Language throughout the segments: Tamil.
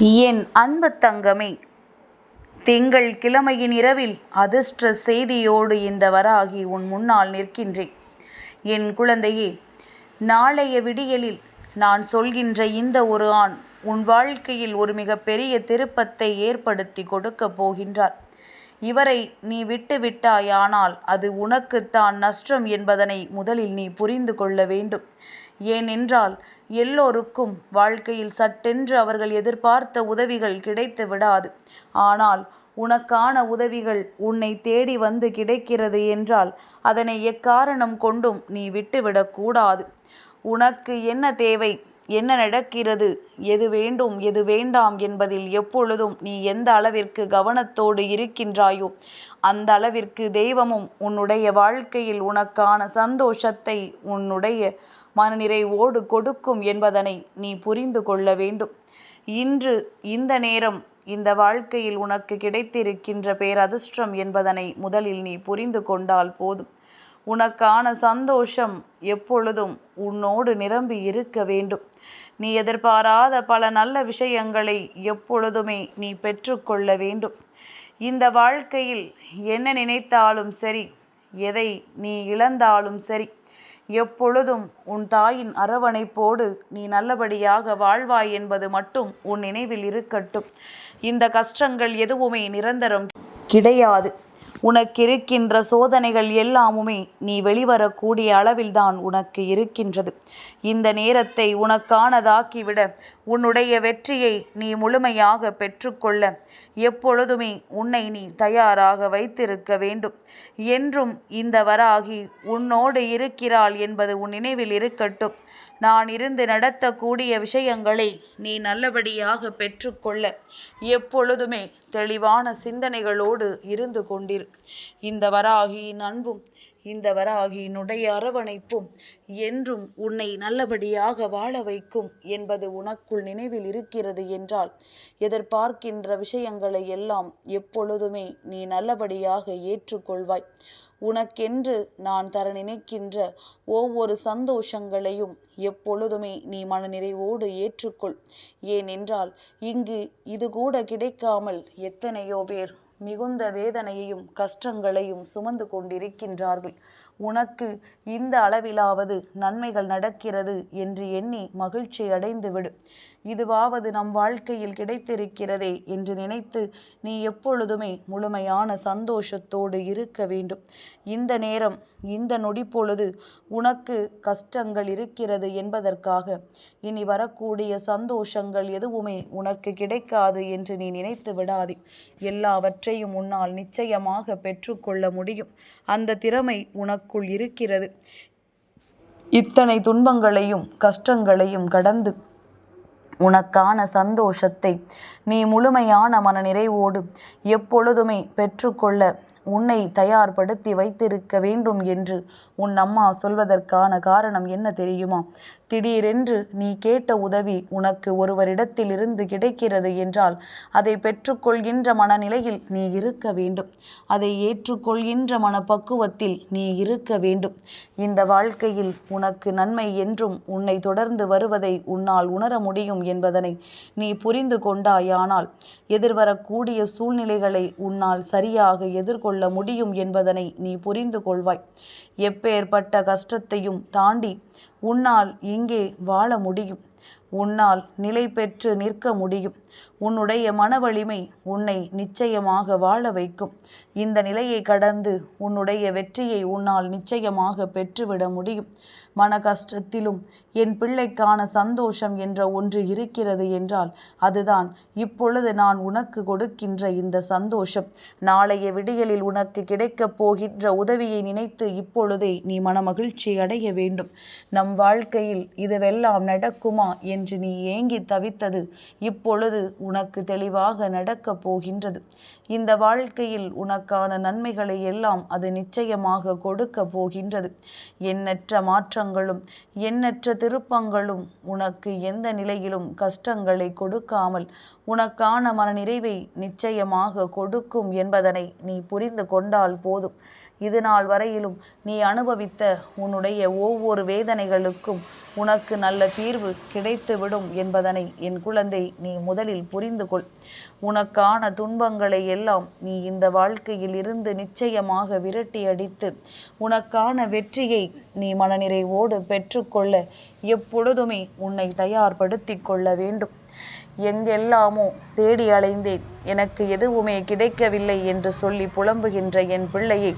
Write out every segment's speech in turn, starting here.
என் அன்பு தங்கமே திங்கள் கிழமையின் இரவில் அதிர்ஷ்ட செய்தியோடு இந்த வராகி உன் முன்னால் நிற்கின்றேன். என் குழந்தையே நாளைய விடியலில் நான் சொல்கின்ற இந்த ஒரு ஆண் உன் வாழ்க்கையில் ஒரு மிகப்பெரிய திருப்பத்தை ஏற்படுத்தி கொடுக்கப் போகின்றார். இவரை நீ விட்டு விட்டாயானால் அது உனக்குத்தான் நஷ்டம் என்பதனை முதலில் நீ புரிந்து கொள்ள வேண்டும். ஏனென்றால் எல்லோருக்கும் வாழ்க்கையில் சட்டென்று அவர்கள் எதிர்பார்த்த உதவிகள் கிடைத்து விடாது. ஆனால் உனக்கான உதவிகள் உன்னை தேடி வந்து கிடைக்கிறது என்றால் அதனை எக்காரணம் கொண்டும் நீ விட்டுவிடக்கூடாது உனக்கு என்ன தேவை? என்ன நடக்கிறது? எது வேண்டும்? எது வேண்டாம் என்பதில் எப்பொழுதும் நீ எந்த அளவிற்கு கவனத்தோடு இருக்கின்றாயோ அந்த அளவிற்கு தெய்வமும் உன்னுடைய வாழ்க்கையில் உனக்கான சந்தோஷத்தை உன்னுடைய மனநிறைவோடு கொடுக்கும் என்பதனை நீ புரிந்து கொள்ள வேண்டும். இன்று இந்த நேரம் இந்த வாழ்க்கையில் உனக்கு கிடைத்திருக்கின்ற பேரதிர்ஷ்டம் என்பதனை முதலில் நீ புரிந்து கொண்டால் போதும். உனக்கான சந்தோஷம் எப்பொழுதும் உன்னோடு நிரம்பி இருக்க வேண்டும். நீ எதிர்பாராத பல நல்ல விஷயங்களை எப்பொழுதுமே நீ பெற்றுக்கொள்ள வேண்டும். இந்த வாழ்க்கையில் என்ன நினைத்தாலும் சரி எதை நீ இழந்தாலும் சரி எப்பொழுதும் உன் தாயின் அரவணைப்போடு நீ நல்லபடியாக வாழ்வாய் என்பது மட்டும் உன் நினைவில் இருக்கட்டும். இந்த கஷ்டங்கள் எதுவுமே நிரந்தரம் கிடையாது. உனக்கிருக்கின்ற சோதனைகள் எல்லாமுமே நீ வெளிவரக்கூடிய அளவில்தான் உனக்கு இருக்கின்றது. இந்த நேரத்தை உனக்கானதாக்கிவிட உன்னுடைய வெற்றியை நீ முழுமையாக பெற்றுக்கொள்ள எப்பொழுதுமே உன்னை நீ தயாராக வைத்திருக்க வேண்டும். என்றும் இந்த வராகி உன்னோடு இருக்கிறாள் என்பது உன் நினைவில் இருக்கட்டும். நான் இருந்து நடத்தக்கூடிய விஷயங்களை நீ நல்லபடியாக பெற்றுக்கொள்ள எப்பொழுதுமே தெளிவான சிந்தனைகளோடு இருந்து கொண்டிரு. இந்த வராகியின் அன்பும் இந்த வராகியினுடைய அரவணைப்பும் என்றும் உன்னை நல்லபடியாக வாழ வைக்கும் என்பது உனக்குள் நினைவில் இருக்கிறது என்றால் எதிர்பார்க்கின்ற விஷயங்களை எல்லாம் எப்பொழுதுமே நீ நல்லபடியாக ஏற்றுக்கொள்வாய். உனக்கென்று நான் தர நினைக்கின்ற ஒவ்வொரு சந்தோஷங்களையும் எப்பொழுதுமே நீ மனநிறைவோடு ஏற்றுக்கொள். ஏனென்றால் இங்கு இது கூட கிடைக்காமல் எத்தனையோ பேர் மிகுந்த வேதனையையும் கஷ்டங்களையும் சுமந்து கொண்டிருக்கின்றார்கள். உனக்கு இந்த அளவிலாவது நன்மைகள் நடக்கிறது என்று எண்ணி மகிழ்ச்சி அடைந்துவிடு இதுவாவது நம் வாழ்க்கையில் கிடைத்திருக்கிறதே என்று நினைத்து நீ எப்பொழுதுமே முழுமையான சந்தோஷத்தோடு இருக்க வேண்டும். இந்த நேரம் இந்த நொடி பொழுது உனக்கு கஷ்டங்கள் இருக்கிறது என்பதற்காக இனி வரக்கூடிய சந்தோஷங்கள் எதுவுமே உனக்கு கிடைக்காது என்று நீ நினைத்து விடாதே. எல்லாவற்றையும் உன்னால் நிச்சயமாக பெற்றுக்கொள்ள முடியும். அந்த திறமை உனக்குள் இருக்கிறது. இத்தனை துன்பங்களையும் கஷ்டங்களையும் கடந்து உனக்கான சந்தோஷத்தை நீ முழுமையான மனநிறைவோடு எப்பொழுதுமே பெற்றுக்கொள்ள உன்னை தயார்படுத்தி வைத்திருக்க வேண்டும் என்று உன் அம்மா சொல்வதற்கான காரணம் என்ன தெரியுமா? திடீரென்று நீ கேட்ட உதவி உனக்கு ஒருவரிடத்திலிருந்து கிடைக்கிறது என்றால் அதை பெற்றுக்கொள்கின்ற மனநிலையில் நீ இருக்க வேண்டும். அதை ஏற்றுக்கொள்கின்ற மனப்பக்குவத்தில் நீ இருக்க வேண்டும். இந்த வாழ்க்கையில் உனக்கு நன்மை என்றும் உன்னை தொடர்ந்து வருவதை உன்னால் உணர முடியும் என்பதனை நீ புரிந்து கொண்டாயானால் எதிர்வரக்கூடிய சூழ்நிலைகளை உன்னால் சரியாக எதிர்கொள்ள முடியும் என்பதனை நீ புரிந்து கொள்வாய். எப்பேற்பட்ட கஷ்டத்தையும் தாண்டி உன்னால் இங்கே வாழ முடியும். உன்னால் நிலை பெற்று நிற்க முடியும். உன்னுடைய மன வலிமை உன்னை நிச்சயமாக வாழ வைக்கும். இந்த நிலையை கடந்து உன்னுடைய வெற்றியை உன்னால் நிச்சயமாக பெற்றுவிட முடியும். மன கஷ்டத்திலும் என் பிள்ளைக்கான சந்தோஷம் என்ற ஒன்று இருக்கிறது என்றால் அதுதான். இப்பொழுது நான் உனக்கு கொடுக்கின்ற இந்த சந்தோஷம். நாளைய விடியலில் உனக்கு கிடைக்கப் போகின்ற உதவியை நினைத்து இப்பொழுதே நீ மனமகிழ்ச்சி அடைய வேண்டும். நம் வாழ்க்கையில் இதுவெல்லாம் நடக்குமா என்று நீ ஏங்கி தவித்தது இப்பொழுது உனக்கு தெளிவாக நடக்கப் போகின்றது. இந்த வாழ்க்கையில் உனக்கான நன்மைகளை எல்லாம் அது நிச்சயமாக கொடுக்க போகின்றது. எண்ணற்ற மாற்றங்களும் எண்ணற்ற திருப்பங்களும் உனக்கு எந்த நிலையிலும் கஷ்டங்களை கொடுக்காமல் உனக்கான மனநிறைவை நிச்சயமாக கொடுக்கும் என்பதனை நீ புரிந்து கொண்டால் போதும். இதுநாள் வரையிலும் நீ அனுபவித்த உன்னுடைய ஒவ்வொரு வேதனைகளுக்கும் உனக்கு நல்ல தீர்வு கிடைத்துவிடும் என்பதனை என் குழந்தை நீ முதலில் புரிந்து கொள். உனக்கான துன்பங்களை எல்லாம் நீ இந்த வாழ்க்கையில் இருந்து நிச்சயமாக விரட்டி அடித்து உனக்கான வெற்றியை நீ மனநிறைவோடு பெற்றுக்கொள்ள எப்பொழுதுமே உன்னை தயார்படுத்திக் கொள்ள வேண்டும். எங்கெல்லாமோ தேடி அலைந்தேன். எனக்கு எதுவுமே கிடைக்கவில்லை என்று சொல்லி புலம்புகின்ற என் பிள்ளையை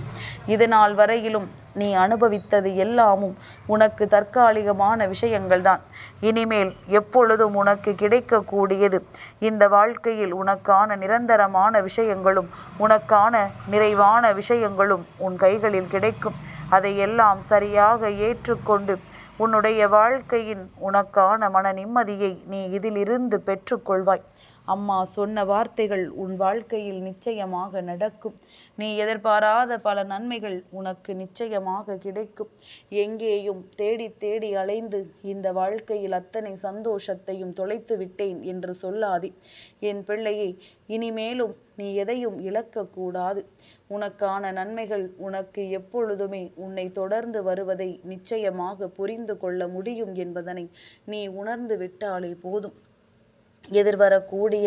இது நாள் வரையிலும் நீ அனுபவித்தது எல்லாமும் உனக்கு தற்காலிகமான விஷயங்கள்தான். இனிமேல் எப்பொழுதும் உனக்கு கிடைக்கக்கூடியது இந்த வாழ்க்கையில் உனக்கான நிரந்தரமான விஷயங்களும் உனக்கான நிறைவான விஷயங்களும் உன் கைகளில் கிடைக்கும். அதையெல்லாம் சரியாக ஏற்றுக்கொண்டு உன்னுடைய வாழ்க்கையின் உனக்கான மன நிம்மதியை நீ இதிலிருந்து பெற்றுக்கொள்வாய். அம்மா சொன்ன வார்த்தைகள் உன் வாழ்க்கையில் நிச்சயமாக நடக்கும். நீ எதிர்பாராத பல நன்மைகள் உனக்கு நிச்சயமாக கிடைக்கும். எங்கேயும் தேடி தேடி அலைந்து இந்த வாழ்க்கையில் அத்தனை சந்தோஷத்தையும் தொலைத்து விட்டேன் என்று சொல்லாதே. என் பிள்ளையை இனிமேலும் நீ எதையும் இழக்கக்கூடாது. உனக்கான நன்மைகள் உனக்கு எப்பொழுதுமே உன்னை தொடர்ந்து வருவதை நிச்சயமாக புரிந்து கொள்ள முடியும் என்பதனை நீ உணர்ந்து விட்டாலே போதும். எதிர்வரக்கூடிய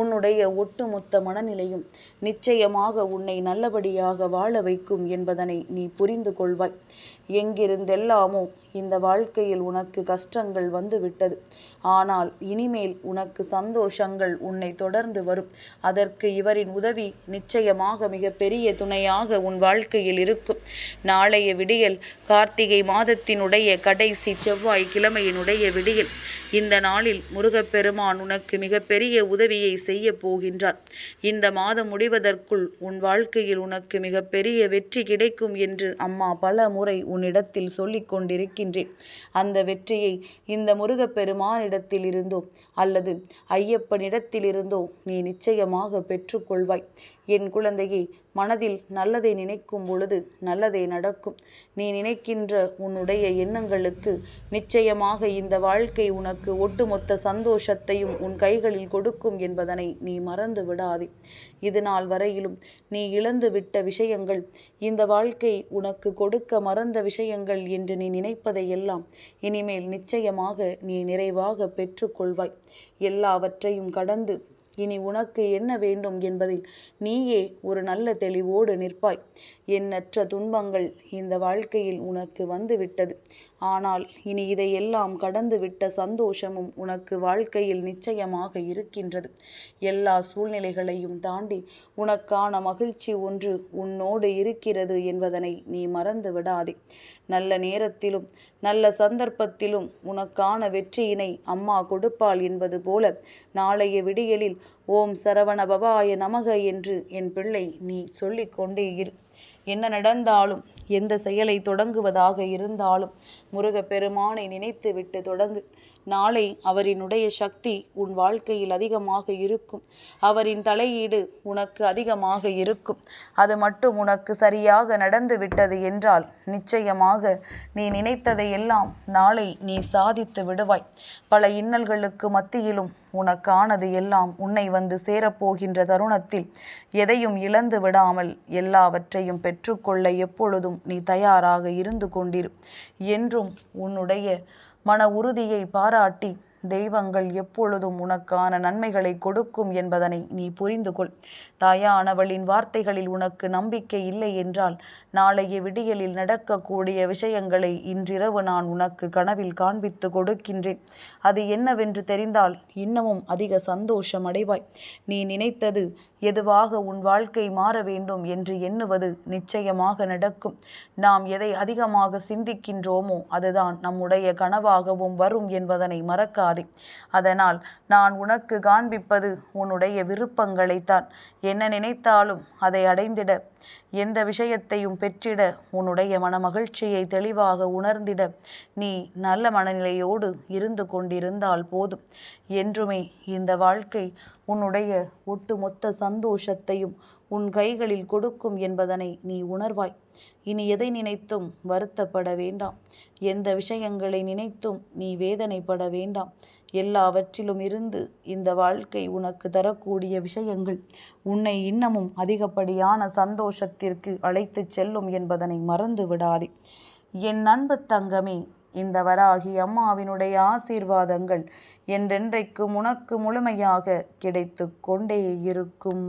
உன்னுடைய ஒட்டுமொத்த மனநிலையும் நிச்சயமாக உன்னை நல்லபடியாக வாழ வைக்கும் என்பதனை நீ புரிந்து கொள்வாய். எங்கிருந்தெல்லாமோ இந்த வாழ்க்கையில் உனக்கு கஷ்டங்கள் வந்துவிட்டது. ஆனால் இனிமேல் உனக்கு சந்தோஷங்கள் உன்னை தொடர்ந்து வரும். அதற்கு இவரின் உதவி நிச்சயமாக மிக பெரிய துணையாக உன் வாழ்க்கையில் இருக்கும். நாளைய விடியல் கார்த்திகை மாதத்தினுடைய கடைசி செவ்வாய் கிழமையினுடைய விடியல். இந்த நாளில் முருகப்பெருமான் உனக்கு மிகப்பெரிய உதவியை செய்ய போகின்றார். இந்த மாதம் முடிவதற்குள் உன் வாழ்க்கையில் உனக்கு மிகப்பெரிய வெற்றி கிடைக்கும் என்று அம்மா பல முறை உன்னிடத்தில் சொல்லிக் கொண்டிருக்கின்றேன். அந்த வெற்றியை இந்த முருகப்பெருமானிடத்தில் இருந்தோ அல்லது ஐயப்பனிடத்திலிருந்தோ நீ நிச்சயமாக பெற்றுக்கொள்வாய் என் குழந்தையை மனதில் நல்லதை நினைக்கும் பொழுது நல்லதே நடக்கும். நீ நினைக்கின்ற உன்னுடைய எண்ணங்களுக்கு நிச்சயமாக இந்த வாழ்க்கை உனக்கு ஒட்டுமொத்த சந்தோஷத்தையும் உன் கைகளில் கொடுக்கும் என்பதனை நீ மறந்து விடாதே. இது நாள் வரையிலும் நீ இழந்து விட்ட விஷயங்கள் இந்த வாழ்க்கை உனக்கு கொடுக்க மறந்த விஷயங்கள் என்று நீ நினைப்பதையெல்லாம் இனிமேல் நிச்சயமாக நீ நிறைவாக பெற்றுக்கொள்வாய். எல்லாவற்றையும் கடந்து இனி உனக்கு என்ன வேண்டும் என்பதில் நீயே ஒரு நல்ல தெளிவோடு நிற்பாய். எண்ணற்ற துன்பங்கள் இந்த வாழ்க்கையில் உனக்கு வந்துவிட்டது. ஆனால் இனி இதையெல்லாம் கடந்துவிட்ட சந்தோஷமும் உனக்கு வாழ்க்கையில் நிச்சயமாக இருக்கின்றது. எல்லா சூழ்நிலைகளையும் தாண்டி உனக்கான மகிழ்ச்சி ஒன்று உன்னோடு இருக்கிறது என்பதனை நீ மறந்து விடாதே. நல்ல நேரத்திலும் நல்ல சந்தர்ப்பத்திலும் உனக்கான வெற்றியினை அம்மா கொடுப்பாள் என்பது போல நாளைய விடியலில் ஓம் சரவண பவாய நமக என்று என் பிள்ளை நீ சொல்லிக்கொண்டே இரு. என்ன நடந்தாலும் எந்த செயலை தொடங்குவதாக இருந்தாலும் முருகப்பெருமானை நினைத்து விட்டு தொடங்கு. நாளை அவரினுடைய சக்தி உன் வாழ்க்கையில் அதிகமாக இருக்கும். அவரின் தலையீடு உனக்கு அதிகமாக இருக்கும். அது மட்டும் உனக்கு சரியாக நடந்து விட்டது என்றால் நிச்சயமாக நீ நினைத்ததை எல்லாம் நாளை நீ சாதித்து விடுவாய். பல இன்னல்களுக்கு மத்தியிலும் உனக்கானது எல்லாம் உன்னை வந்து சேரப்போகின்ற தருணத்தில் எதையும் இழந்து விடாமல் எல்லாவற்றையும் பெற்றுக்கொள்ள எப்பொழுதும் நீ தயாராக இருந்து கொண்டிரு. என்றும் உன்னுடைய மன உறுதியை பாராட்டி தெய்வங்கள் எப்பொழுதும் உனக்கான நன்மைகளை கொடுக்கும் என்பதனை நீ புரிந்து கொள் தாயானவளின் வார்த்தைகளில் உனக்கு நம்பிக்கை இல்லை என்றால் நாளைய விடியலில் நடக்கக்கூடிய விஷயங்களை இன்றிரவு நான் உனக்கு கனவில் காண்பித்து கொடுக்கின்றேன். அது என்னவென்று தெரிந்தால் இன்னமும் அதிக சந்தோஷம் அடைவாய். நீ நினைத்தது எதுவாக உன் வாழ்க்கை மாற வேண்டும் என்று எண்ணுவது நிச்சயமாக நடக்கும். நாம் எதை அதிகமாக சிந்திக்கின்றோமோ அதுதான் நம்முடைய கனவாகவும் வரும் என்பதனை மறக்காதே. அதனால் நான் உனக்கு காண்பிப்பது உன்னுடைய விருப்பங்களைத்தான். என்ன நினைத்தாலும் அதை அடைந்திட எந்த விஷயத்தையும் பெற்றிட உன்னுடைய மனமகிழ்ச்சியை தெளிவாக உணர்ந்திட நீ நல்ல மனநிலையோடு இருந்து கொண்டிருந்தால் போதும். என்றுமே இந்த வாழ்க்கை உன்னுடைய ஒட்டுமொத்த சந்தோஷத்தையும் உன் கைகளில் கொடுக்கும் என்பதனை நீ உணர்வாய். இனி எதை நினைத்தும் வருத்தப்பட வேண்டாம். எந்த விஷயங்களை நினைத்தும் நீ வேதனைப்பட வேண்டாம். எல்லாவற்றிலும் இருந்து இந்த வாழ்க்கை உனக்கு தரக்கூடிய விஷயங்கள் உன்னை இன்னமும் அதிகப்படியான சந்தோஷத்திற்கு அழைத்துச் செல்லும் என்பதனை மறந்து விடாதே. என் அன்பு தங்கமே இந்த வராகி அம்மாவினுடைய ஆசீர்வாதங்கள் என்றென்றைக்கும் உனக்கு முழுமையாக கிடைத்து கொண்டே இருக்கும்.